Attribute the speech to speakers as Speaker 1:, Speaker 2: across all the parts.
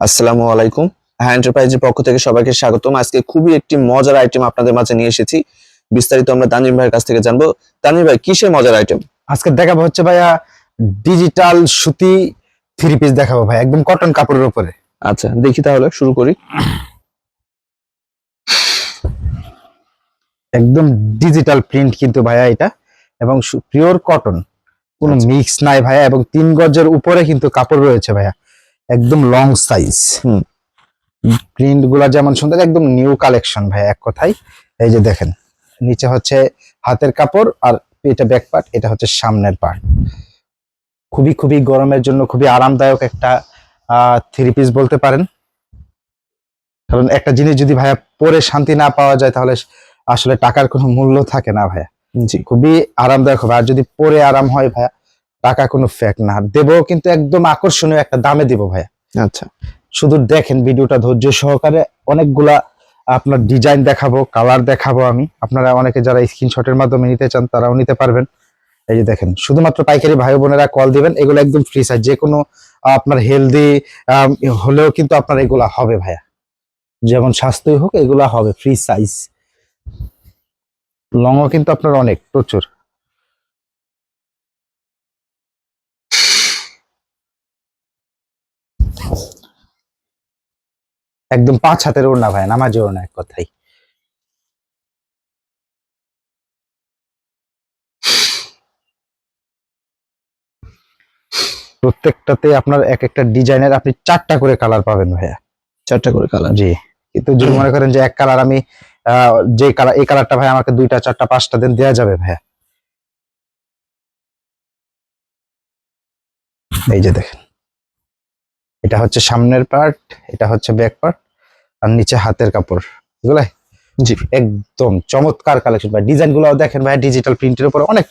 Speaker 1: আসসালামু আলাইকুম। হ্যাঁ এন্টারপ্রাইজের পক্ষ থেকে সবাইকে স্বাগতম। আজকে খুবই একটি মজার আইটেম আপনাদের মাঝে নিয়ে এসেছি। বিস্তারিত আমরা তানিম ভাইয়ের কাছ থেকে জানব। তানিম ভাই কিসের মজার আইটেম
Speaker 2: আজকে দেখাবো হচ্ছে ভাইয়া ডিজিটাল সুতি থ্রি পিস দেখাবো ভাই একদম কটন কাপড়ের উপরে।
Speaker 1: আচ্ছা দেখি তাহলে শুরু করি।
Speaker 2: একদম ডিজিটাল প্রিন্ট কিন্তু ভাইয়া এটা এবং পিওর কটন কোনো
Speaker 1: আচ্ছা।
Speaker 2: মিক্স নাই ভাইয়া এবং তিন গজের উপরে কিন্তু কাপড় রয়েছে ভাইয়া। একদম লং সাইজ
Speaker 1: হুম।
Speaker 2: প্রিন্টগুলা যেমন সুন্দর একদম নিউ কালেকশন ভাই এক কথায়। এই যে দেখেন নিচে হচ্ছে হাতের কাপড় আর এটা ব্যাক পার্ট এটা হচ্ছে সামনের পার্ট খুবই খুবই গরমের জন্য খুবই আরামদায়ক একটা থ্রি পিস বলতে পারেন। কারণ একটা জিনিস যদি ভাইয়া পরে শান্তি না পাওয়া যায় তাহলে আসলে টাকার কোনো মূল্য থাকে না ভাইয়া।
Speaker 1: জি।
Speaker 2: খুবই আরামদায়ক হবে। আর যদি পরে আরাম হয় ভাইয়া টাকা কোনো ফ্যাক না। দেবো কিন্তু একদম আকর্ষণীয় একটা দামে দিব ভাইয়া।
Speaker 1: আচ্ছা।
Speaker 2: শুধু দেখেন ভিডিওটা ধৈর্য সহকারে অনেকগুলা আপনার ডিজাইন দেখাবো কালার দেখাবো আমি। আপনারা অনেকে যারা স্ক্রিনশটের মাধ্যমে নিতে চান তারাও নিতে পারবেন। এই যে দেখেন শুধুমাত্র পাইকারি ভাই বোনেরা কল দিবেন এগুলো একদম ফ্রি সাইজ যে কোনো আপনার হেলদি হলেও কিন্তু আপনার এগুলা হবে ভাইয়া। যেমন স্বাস্থ্যই হোক এগুলা হবে ফ্রি সাইজ লংও কিন্তু আপনার অনেক প্রচুর। একদম পাঁচ হাতের ওড়না ভাই নামাজি ওড়না এক কথাই প্রত্যেকটাতে আপনার এক একটা ডিজাইনের আপনি চারটা করে কালার পাবেন ভাইয়া।
Speaker 1: চারটা করে কালার।
Speaker 2: জি কিন্তু যদি মনে করেন যে এক কালার আমি আহ, যে কালার এই কালারটা ভাই আমাকে দুইটা চারটা পাঁচটা দিন দেওয়া যাবে ভাইয়া। এই যে দেখেন। এটা হচ্ছে সামনের পার্ট এটা হচ্ছে ব্যাক পার্ট আর নিচে হাতের কাপড়। এগুলাই
Speaker 1: জি।
Speaker 2: একদম চমৎকার কালেকশন ভাই ডিজাইনগুলো দেখেন ভাই ডিজিটাল প্রিন্টের উপর অনেক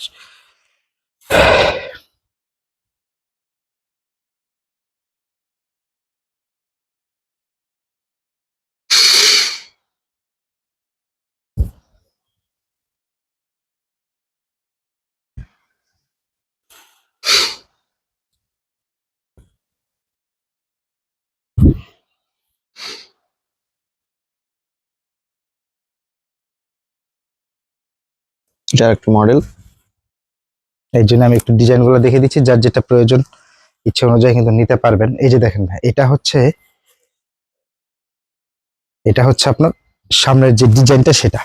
Speaker 1: এটা একটা মডেল
Speaker 2: এই জন্য আমি একটু ডিজাইনগুলো দেখে দিচ্ছি, যার যেটা প্রয়োজন, ইচ্ছে অনুযায়ী কিন্তু নিতে পারবেন। এই যে দেখেন ভাই, এটা হচ্ছে এটা হচ্ছে আপনার সামনের যে ডিজাইনটা সেটা।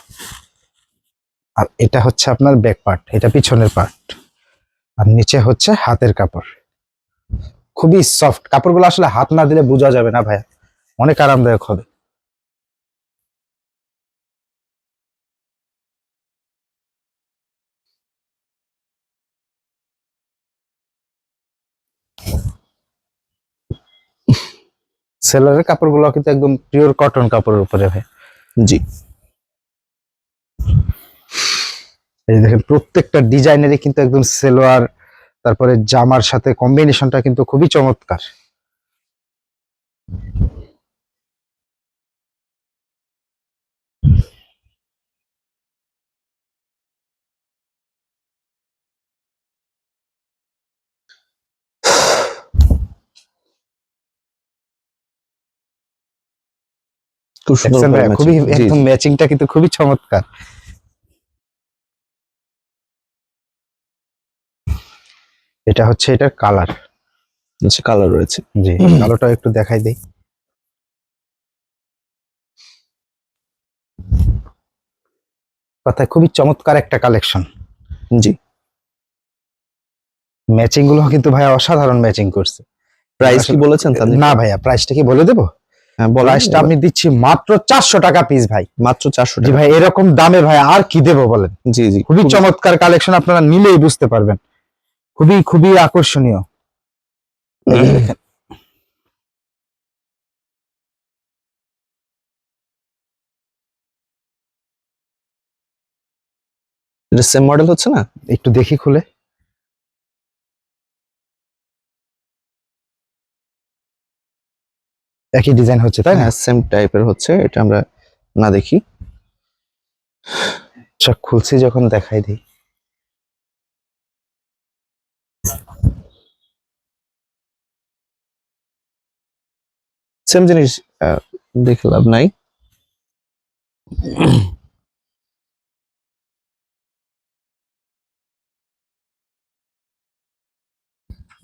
Speaker 2: আর এটা হচ্ছে আপনার ব্যাক পার্ট এটা পিছনের পার্ট আর নিচে হচ্ছে হাতের কাপড়। খুবই সফট কাপড়গুলো আসলে হাত না দিলে বোঝা যাবে না ভাইয়া। অনেক আরামদায়ক হবে। সেলারের কাপড়গুলো কিন্তু একদম পিওর কটন কাপড়ের উপরে ভাই।
Speaker 1: জি।
Speaker 2: এই দেখেন প্রত্যেকটা ডিজাইনেরই কিন্তু একদম সেলোয়ার তারপরে জামার সাথে কম্বিনেশনটা কিন্তু খুবই চমৎকার।
Speaker 1: খুব সুন্দর।
Speaker 2: খুবই একদম ম্যাচিংটা কিন্তু খুবই চমৎকার। এটা হচ্ছে এটার কালার
Speaker 1: আচ্ছা কালার রয়েছে।
Speaker 2: জি কালোটা একটু দেখাই দেই। কথায় খুবই চমৎকার একটা কালেকশন
Speaker 1: জি।
Speaker 2: ম্যাচিংগুলো কিন্তু ভাইয়া অসাধারণ ম্যাচিং করছে।
Speaker 1: প্রাইস কি বলেছেন
Speaker 2: না ভাইয়া প্রাইসটা কি বলে দেবো? প্রাইসটা আমি দিচ্ছি মাত্র চারশো টাকা পিস ভাই।
Speaker 1: মাত্র চারশো
Speaker 2: জি ভাই এরকম দামে ভাই আর কি দেবো বলেন?
Speaker 1: জি জি
Speaker 2: খুবই চমৎকার কালেকশন আপনারা নিলেই বুঝতে পারবেন। খুবই খুবই আকর্ষণীয়।
Speaker 1: সেম মডেল হচ্ছে না?
Speaker 2: একটু দেখি খুলে। একই ডিজাইন হচ্ছে তাই না?
Speaker 1: হ্যাঁ সেম টাইপের হচ্ছে এটা আমরা না দেখি।
Speaker 2: আচ্ছা খুলছি যখন দেখাই দিই।
Speaker 1: সেম জিনিস দেখে লাভ নাই।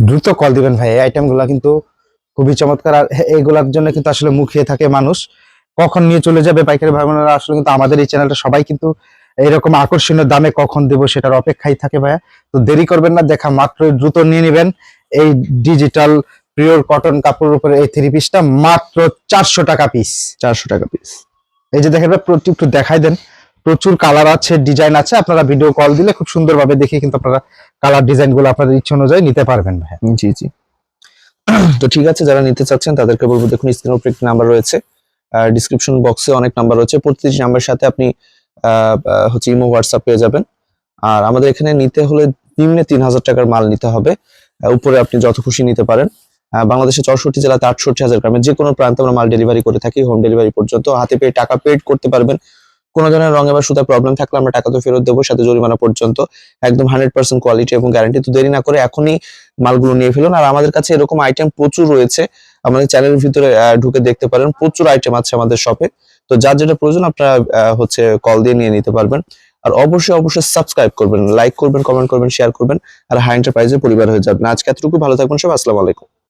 Speaker 2: দ্রুত কল দিবেন ভাই এই আইটেমগুলো কিন্তু খুবই চমৎকার। আর এইগুলার জন্য কিন্তু আসলে মুখিয়ে থাকে মানুষ। কখন নিয়ে চলে যাবে পাইকারি ভাই বোনেরা আসলে কিন্তু আমাদের এই চ্যানেলটা সবাই কিন্তু এইরকম আকর্ষণীয় দামে কখন দেবো সেটার অপেক্ষায় থাকে ভাইয়া। তো দেরি করবেন না দেখা মাত্রই দ্রুত নিয়ে নেবেন। এই ডিজিটাল পিওর কটন কাপড়ের উপরে এই থ্রি পিসটা মাত্র চারশো টাকা পিস
Speaker 1: চারশো টাকা পিস
Speaker 2: এই যে দেখেন ভাই, প্রচুর একটু দেখাই দেন। প্রচুর কালার আছে ডিজাইন আছে। আপনারা ভিডিও কল দিলে খুব সুন্দরভাবে দেখে কিন্তু আপনারা কালার ডিজাইনগুলো আপনাদের ইচ্ছে অনুযায়ী নিতে পারবেন ভাই
Speaker 1: জি জি। তো ঠিক আছে যারা নিতে চাচ্ছেন তাদেরকে বলব দেখুন স্ক্রিনের উপরে একটি নাম্বার রয়েছে। আর ডিসক্রিপশন বক্সে অনেক নাম্বার রয়েছে। প্রতিটি নাম্বারের সাথে আপনি হচ্ছে ইমো হোয়াটসঅ্যাপ পেয়ে যাবেন। আর আমাদের এখানে নিতে হলে নিম্নে তিন হাজার টাকার মাল নিতে হবে। উপরে আপনি যত খুশি নিতে পারেন। আহ, বাংলাদেশের চৌষট্টি জেলাতে আটষট্টি হাজার গ্রামে যে কোনো প্রান্তে আমরা মাল ডেলিভারি করে থাকি হোম ডেলিভারি পর্যন্ত। হাতে পেয়ে টাকা পেড করতে পারবেন। কোনো ধরনের রঙে বা সুতা প্রবলেম থাকলে আমরা টাকা তো ফেরত দেবো, সাথে জরিমানা পর্যন্ত। একদম হান্ড্রেড পার্সেন্ট কোয়ালিটি এবং গ্যারান্টি তো দেরি না করে এখনই মালগুলো নিয়ে ফেলুন। আর আমাদের কাছে এরকম আইটেম প্রচুর রয়েছে। আমাদের চ্যানেলের ভিতরে ঢুকে দেখতে পারেন। প্রচুর আইটেম আছে আমাদের শপে তো যার যেটা প্রয়োজন আপনারা হচ্ছে কল দিয়ে নিয়ে নিতে পারবেন। আর অবশ্যই অবশ্যই সাবস্ক্রাইব করবেন। লাইক করবেন কমেন্ট করবেন শেয়ার করবেন। আর হাই এন্টারপ্রাইজের পরিবার হয়ে যাবেন। আজকে এতটুকু ভালো থাকবেন সব আসসালামু আলাইকুম।